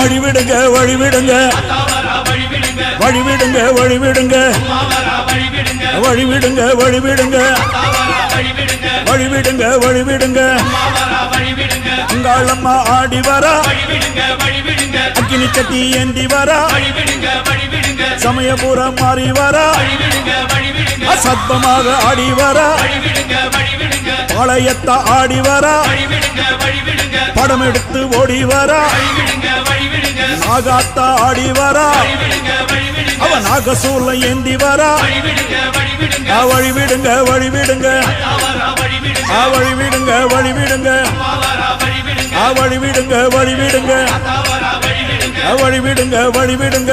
வழிவிடுங்க வழிவிடுங்க. வழிவிடுங்க வழிவிடுங்க. வழிவிடுங்க வழிவிடுங்க. வழிவிடுங்க வழிவிடுங்க. அங்காளம்மா ஆடி வரா. அக்கினி கட்டி ஏந்தி வரா. சமயபுரம் மாறி வரா. அசத்தமாக ஆடி வரா. பாளையத்த ஆடி வரா. படம் எடுத்து ஓடி வரா. ஆகாத்தா ஆடி வரா. அவன் நாகசூல ஏந்தி வரா. வழிவிடுங்க வழிவிடுங்க. வழிவிடுங்க வழிவிடுங்க. வழிவிடுங்க வழிவிடுங்க. வழிவிடுங்க வழிவிடுங்க.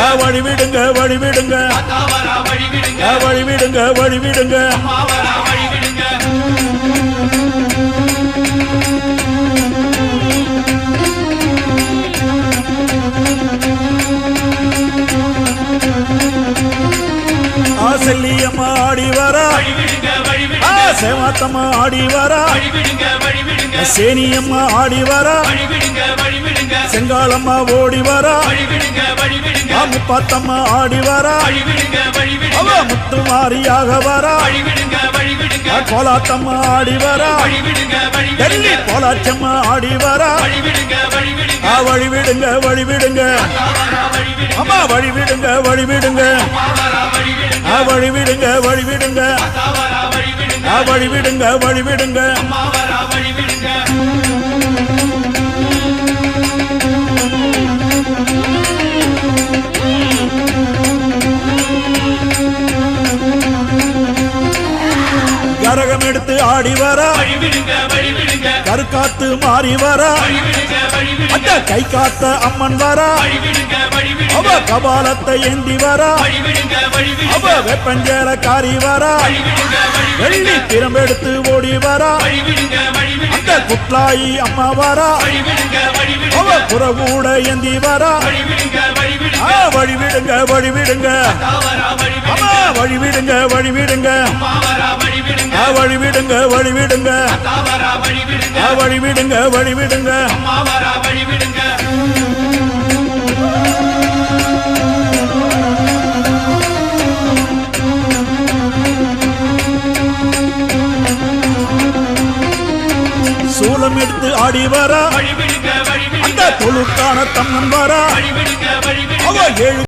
வழிவிடுங்க வழிவிடுங்க வழிவிடுங்க. வழிவிடுங்க. ஆசல்லியம்மா ஆடி வரா. சேவாத்தம்மா ஆடி வரா சேனியம்மா ஆடி வரா செங்காலம்மா ஓடி வரா முப்பாத்தம்மா ஆடி வரா அவ முத்து மாரியாக வரா கோலாத்தம்மா ஆடி வரா டெல்லி கோலாச்சம்மா ஆடி வரா ஆ, வழி விடுங்க வழி விடுங்க அம்மா வழி விடுங்க வழி விடுங்க வழிவிடுங்க. வழிவிடுங்க கரகம் எடுத்து ஆடி வர. கருக்காத்து மாறி வர. அந்த கை காத்த அம்மன் வர. அவ கபாலத்தை ஏந்தி வரா. அவ வெப்பஞ்சேர காரி வரா. வெள்ளி திறம்பெடுத்து ஓடி வரா. அந்த குட்லாயி அம்மா வரா. அவ புறகூட ஏந்தி வரா. வழிவிடுங்க வழிவிடுங்க. வழி விடுங்க அம்மா வழிவிடுங்க வழிவிடுங்க. வழிவிடுங்க வழிவிடுங்க. ஆ, வழிவிடுங்க. சூலம் எடுத்து ஆடி வரா. அந்த தொழுக்கான தம்மன் வரா அவ ஏழு